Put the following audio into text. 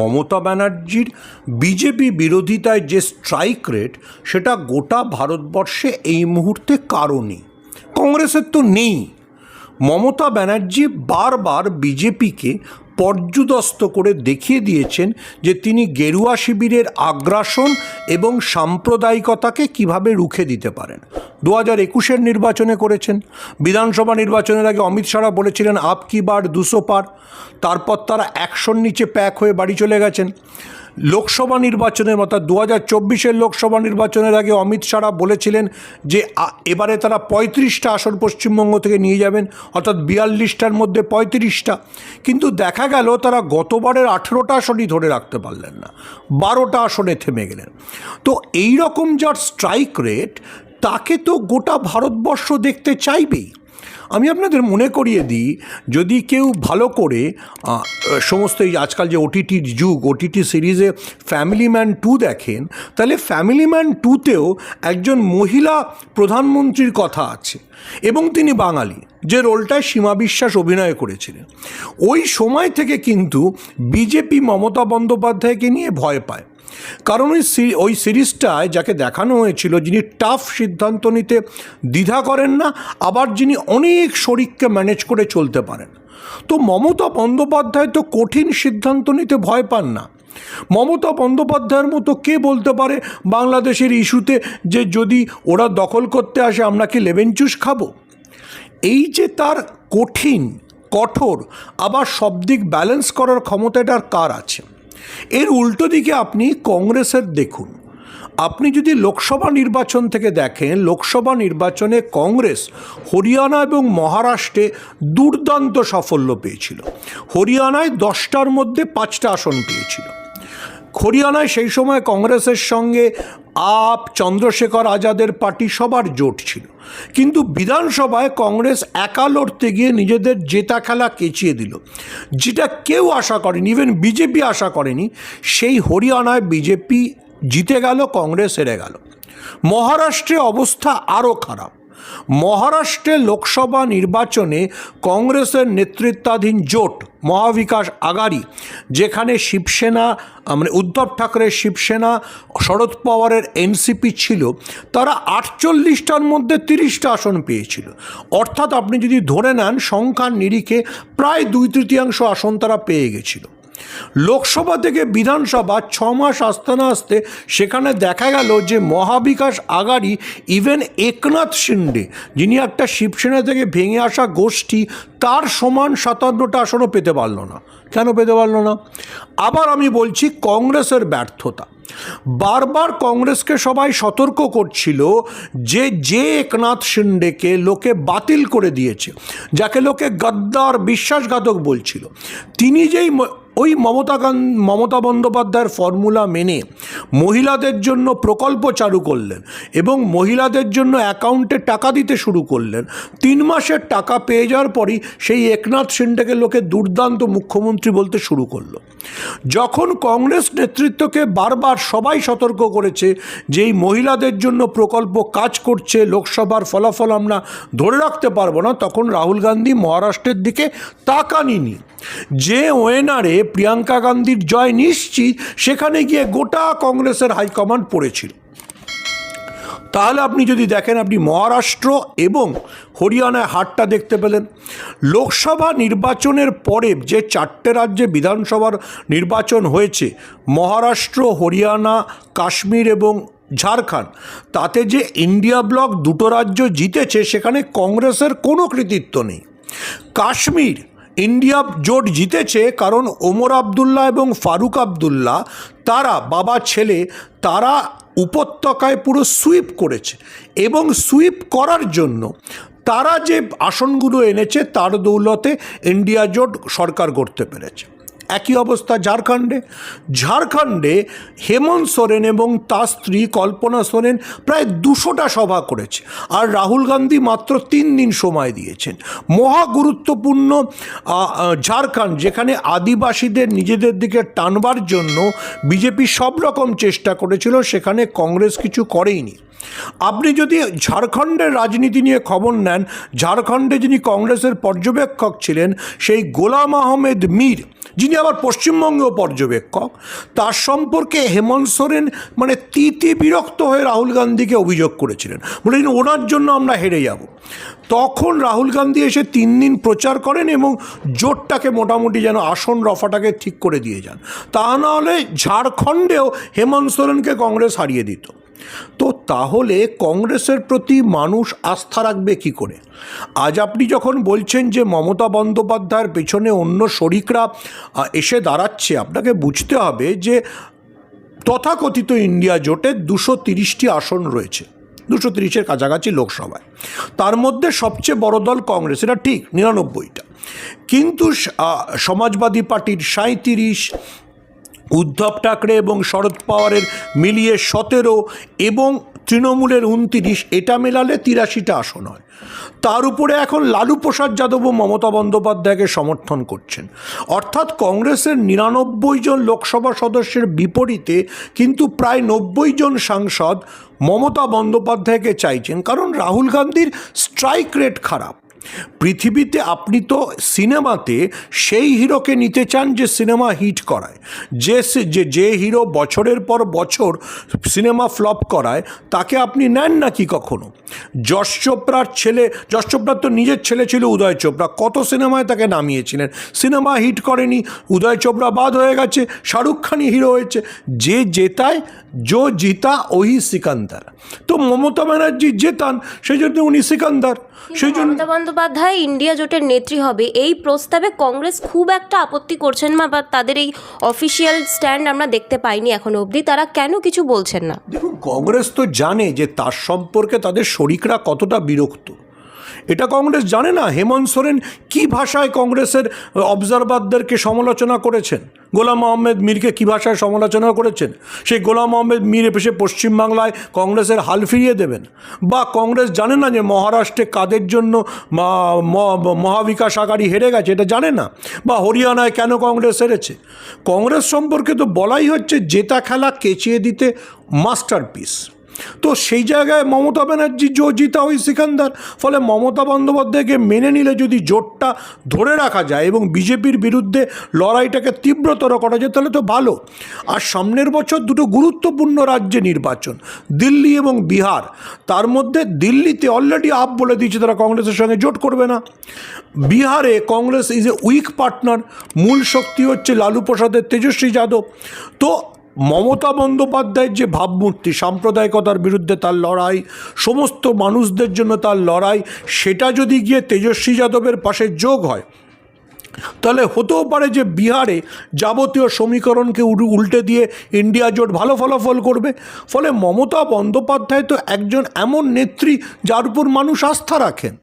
মমতা ব্যানার্জির বিজেপি বিরোধিতায় যে স্ট্রাইক রেট, সেটা গোটা ভারতবর্ষে এই মুহূর্তে কারণই কংগ্রেসের তো নেই। মমতা ব্যানার্জি বারবার বিজেপিকে পর্যুদস্ত করে দেখিয়ে দিয়েছেন যে তিনি গেরুয়া শিবিরের আগ্রাসন এবং সাম্প্রদায়িকতাকে কীভাবে রুখে দিতে পারেন। দু হাজার একুশের নির্বাচনে করেছেন। বিধানসভা নির্বাচনের আগে অমিত শাহরা বলেছিলেন, আপ কি বার দুশো পার। তারপর তারা একশোর নিচে প্যাক হয়ে বাড়ি চলে গেছেন। লোকসভা নির্বাচনের মতো দু হাজার চব্বিশের লোকসভা নির্বাচনের আগে অমিত শাহরা বলেছিলেন যে এবারে তারা পঁয়ত্রিশটা আসন পশ্চিমবঙ্গ থেকে নিয়ে যাবেন, অর্থাৎ বিয়াল্লিশটার মধ্যে পঁয়ত্রিশটা। কিন্তু দেখা গেল তারা গতবারের আঠেরোটা আসনই ধরে রাখতে পারলেন না, বারোটা আসনে থেমে গেলেন। তো এই রকম যার স্ট্রাইক রেট তাকে তো গোটা ভারতবর্ষ দেখতে চাইবেই। আমি আপনাদের মনে করিয়ে দিই, যদি কেউ ভালো করে সমস্ত এই আজকাল যে ওটিটির যুগ ওটিটি সিরিজে ফ্যামিলি ম্যান টু দেখেন, তাহলে ফ্যামিলি ম্যান টুতেও একজন মহিলা প্রধানমন্ত্রীর কথা আছে এবং তিনি বাঙালি, যে রোলটায় সীমা বিশ্বাস অভিনয় করেছিলেন। ওই সময় থেকে কিন্তু বিজেপি মমতা বন্দ্যোপাধ্যায়কে নিয়ে ভয় পায়। কারণ ওই ওই সিরিজটায় যাকে দেখানো হয়েছিল, যিনি টাফ সিদ্ধান্ত নিতে দ্বিধা করেন না, আবার যিনি অনেক শরিককে ম্যানেজ করে চলতে পারেন। তো মমতা বন্দ্যোপাধ্যায় তো কঠিন সিদ্ধান্ত নিতে ভয় পান না। মমতা বন্দ্যোপাধ্যায়ের মতো কে বলতে পারে বাংলাদেশের ইস্যুতে যে যদি ওরা দখল করতে আসে, আমরা কি লেবেন চুষ খাব? এই যে তার কঠিন, কঠোর, আবার সব দিক ব্যালেন্স করার ক্ষমতাটার কার আছে? এর উল্টো দিকে আপনি কংগ্রেসের দেখুন। আপনি যদি লোকসভা নির্বাচন থেকে দেখেন, লোকসভা নির্বাচনে কংগ্রেস হরিয়ানা এবং মহারাষ্ট্রে দুর্দান্ত সাফল্য পেয়েছিল। হরিয়ানায় দশটার মধ্যে পাঁচটা আসন পেয়েছিল। হরিয়ানায় সেই সময় কংগ্রেসের সঙ্গে আপ চন্দ্রশেখর আজাদের পার্টি সবার জোট ছিল। কিন্তু বিধানসভায় কংগ্রেস একা লড়তে গিয়ে নিজেদের জেতা খেলা কেচিয়ে দিল। যেটা কেউ আশা করেনি ইভেন বিজেপি আশা করেনি, সেই হরিয়ানায় বিজেপি জিতে গেল, কংগ্রেস হেরে গেল। মহারাষ্ট্রে অবস্থা আরও খারাপ। মহারাষ্ট্রে লোকসভা নির্বাচনে কংগ্রেসের নেতৃত্বাধীন জোট মহাবিকাশ আগারি যেখানে শিবসেনা মানে উদ্ধব ঠাকরের শিবসেনা, শরদ পাওয়ারের এনসিপি ছিল, তারা আটচল্লিশটার মধ্যে তিরিশটা আসন পেয়েছিল। অর্থাৎ আপনি যদি ধরে নেন, সংখ্যার নিরিখে প্রায় দুই তৃতীয়াংশ আসন তারা পেয়ে গেছিল। লোকসভা থেকে বিধানসভা ছ মাস আসতে না আসতে সেখানে দেখা গেল যে মহাবিকাশ আগারি ইভেন একনাথ শিন্ডে, যিনি একটা শিবসেনা থেকে ভেঙে আসা গোষ্ঠী, তার সমান সাতান্নটা আসনও পেতে পারল না। কেন পেতে পারল না? আবার আমি বলছি কংগ্রেসের ব্যর্থতা। বারবার কংগ্রেসকে সবাই সতর্ক করছিল যে যে একনাথ শিন্ডেকে লোকে বাতিল করে দিয়েছে, যাকে লোকে গদ্দার বিশ্বাসঘাতক বলছিল, তিনি যেই ওই মমতা মমতা বন্দ্যোপাধ্যায়ের ফর্মুলা মেনে মহিলাদের জন্য প্রকল্প চালু করলেন এবং মহিলাদের জন্য অ্যাকাউন্টে টাকা দিতে শুরু করলেন। তিন মাসের টাকা পেয়ে যাওয়ার পরই সেই একনাথ শিন্ডেকে লোকে দুর্দান্ত মুখ্যমন্ত্রী বলতে শুরু করল। যখন কংগ্রেস নেতৃত্বকে বারবার সবাই সতর্ক করেছে যে এই মহিলাদের জন্য প্রকল্প কাজ করছে, লোকসভার ফলাফল আমরা ধরে রাখতে পারব না, তখন রাহুল গান্ধী মহারাষ্ট্রের দিকে তাকানিনি যে ওয়েনারে প্রিয়াঙ্কা গান্ধীর জয় নিশ্চিত, সেখানে গিয়ে গোটা কংগ্রেসের হাইকমান্ড পড়েছিল। তাহলে আপনি যদি দেখেন, আপনি মহারাষ্ট্র এবং হরিয়ানায় হাটটা দেখতে পেলেন। লোকসভা নির্বাচনের পরে যে চারটে রাজ্যে বিধানসভার নির্বাচন হয়েছে, মহারাষ্ট্র, হরিয়ানা, কাশ্মীর এবং ঝাড়খণ্ড, তাতে যে ইন্ডিয়া ব্লক দুটো রাজ্য জিতেছে, সেখানে কংগ্রেসের কোনো কৃতিত্ব নেই। কাশ্মীর ইন্ডিয়া জোট জিতেছে কারণ ওমর আবদুল্লাহ এবং ফারুক আবদুল্লাহ, তারা বাবা, ছেলে, তারা উপত্যকায় পুরো সুইপ করেছে এবং সুইপ করার জন্য তারা যে আসনগুলো এনেছে তার দৌলতে ইন্ডিয়া জোট সরকার গড়তে পেরেছে। একই অবস্থা ঝাড়খণ্ডে। ঝাড়খণ্ডে হেমন্ত সোরেন এবং তার স্ত্রী কল্পনা সোরেন প্রায় দুশোটা সভা করেছে আর রাহুল গান্ধী মাত্র তিন দিন সময় দিয়েছেন। মহা গুরুত্বপূর্ণ ঝাড়খণ্ড যেখানে আদিবাসীদের নিজেদের দিকে টানবার জন্য বিজেপি সব রকম চেষ্টা করেছিল, সেখানে কংগ্রেস কিছু করেইনি। আপনি যদি ঝাড়খণ্ডের রাজনীতি নিয়ে খবর নেন, ঝাড়খণ্ডে যিনি কংগ্রেসের পর্যবেক্ষক ছিলেন, সেই গোলাম আহমেদ মীর যিনি আবার পশ্চিমবঙ্গেও পর্যবেক্ষক, তার সম্পর্কে হেমন্ত সোরেন মানে তিতি বিরক্ত হয়ে রাহুল গান্ধীকে অভিযোগ করেছিলেন। বলেন ওনার জন্য আমরা হেরে যাব। তখন রাহুল গান্ধী এসে তিন দিন প্রচার করেন এবং জোটটাকে মোটামুটি যেন আসন রফাটাকে ঠিক করে দিয়ে যান। তা না হলে ঝাড়খণ্ডেও হেমন্ত সোরেনকে কংগ্রেস হারিয়ে দিত। তো তাহলে কংগ্রেসের প্রতি মানুষ আস্থা রাখবে কি করে? আজ আপনি যখন বলছেন যে মমতা বন্দ্যোপাধ্যায়ের পেছনে অন্য শরিকরা এসে দাঁড়াচ্ছে, আপনাকে বুঝতে হবে যে তথাকথিত ইন্ডিয়া জোটে দুশো তিরিশটি আসন রয়েছে, দুশো তিরিশের কাছাকাছি লোকসভায়। তার মধ্যে সবচেয়ে বড় দল কংগ্রেস, এটা ঠিক, নিরানব্বইটা। কিন্তু সমাজবাদী পার্টির সাঁত্রিশ উদ্ধব ঠাকরে এবং শরদ পাওয়ারের মিলিয়ে সতেরো এবং তৃণমূলের উনতিরিশ, এটা মেলালে তিরাশিটা আসন হয়। তার উপরে এখন লালু প্রসাদ যাদবও মমতা বন্দ্যোপাধ্যায়কে সমর্থন করছেন। অর্থাৎ কংগ্রেসের নিরানব্বই জন লোকসভা সদস্যের বিপরীতে কিন্তু প্রায় নব্বই জন সাংসদ মমতা বন্দ্যোপাধ্যায়কে চাইছেন। কারণ রাহুল গান্ধীর স্ট্রাইক রেট খারাপ। পৃথিবীতে আপনি তো সিনেমাতে সেই হিরোকে নিতে চান যে সিনেমা হিট করায়। যে যে যে হিরো বছরের পর বছর সিনেমা ফ্লপ করায় তাকে আপনি নেন নাকি কখনো? যশ চোপড়ার ছেলে যশ চোপড়ার তো নিজের ছেলে ছিল উদয় চোপড়া। কত সিনেমায় তাকে নামিয়েছিলেন? সিনেমা হিট করেনি। উদয় চোপড়া বাদ হয়ে গেছে। শাহরুখ খানই হিরো হয়েছে। যে জেতায় জো জিতা ওই সিকান্দার। তো মমতা ব্যানার্জি জেতান সেই জন্য উনি সিকান্দার। সেই জন্য বন্দ্যোপাধ্যায় ইন্ডিয়া জোটের নেত্রী হবে। এই প্রস্তাবে কংগ্রেস খুব একটা আপত্তি করছেন না বা তাদের এই অফিসিয়াল স্ট্যান্ড আমরা দেখতে পাইনি এখনও অবধি। তারা কেন কিছু বলছেন না? দেখুন, কংগ্রেস তো জানে যে তার সম্পর্কে তাদের শরিকরা কতটা বিরক্ত। এটা কংগ্রেস জানে না। হেমন্ত সোরেন কী ভাষায় কংগ্রেসের অবজারভারদেরকে সমালোচনা করেছেন? গোলাম মোহাম্মদ মীরকে কী ভাষায় সমালোচনা করেছেন? সেই গোলাম মোহাম্মদ মীর এসে পশ্চিমবাংলায় কংগ্রেসের হাল ফিরিয়ে দেবেন? বা কংগ্রেস জানে না যে মহারাষ্ট্রে কাদের জন্য মহাবিকাশ আগাড়ি হেরে গেছে এটা জানে না? বা হরিয়ানায় কেন কংগ্রেস হেরেছে? কংগ্রেস সম্পর্কে তো বলাই হচ্ছে জেতা খেলা কেচিয়ে দিতে মাস্টারপিস। তো সেই জায়গায় মমতা ব্যানার্জি জো জিতা ওই সিকান্দার। ফলে মমতা বন্দ্যোপাধ্যায়কে মেনে নিলে যদি জোটটা ধরে রাখা যায় এবং বিজেপির বিরুদ্ধে লড়াইটাকে তীব্রতর করা যায়, তাহলে তো ভালো। আর সামনের বছর দুটো গুরুত্বপূর্ণ রাজ্যে নির্বাচন, দিল্লি এবং বিহার। তার মধ্যে দিল্লিতে অলরেডি আপ বলে দিয়েছে তারা, কংগ্রেসের সঙ্গে জোট করবে না। বিহারে Congress is a weak partner মূল শক্তি হচ্ছে লালু প্রসাদের তেজস্বী যাদব। তো মমতা বন্দ্যোপাধ্যায়ের যে ভাবমূর্তি, সাম্প্রদায়িকতার বিরুদ্ধে তার লড়াই, সমস্ত মানুষদের জন্য তার লড়াই, সেটা যদি গিয়ে তেজস্বী যাদবের পাশে যোগ হয়, তাহলে হতেও পারে যে বিহারে যাবতীয় সমীকরণকে উল্টে দিয়ে ইন্ডিয়া জোট ভালো ফলাফল করবে। ফলে মমতা বন্দ্যোপাধ্যায় তো একজন এমন নেত্রী যার উপর মানুষ আস্থা রাখেন।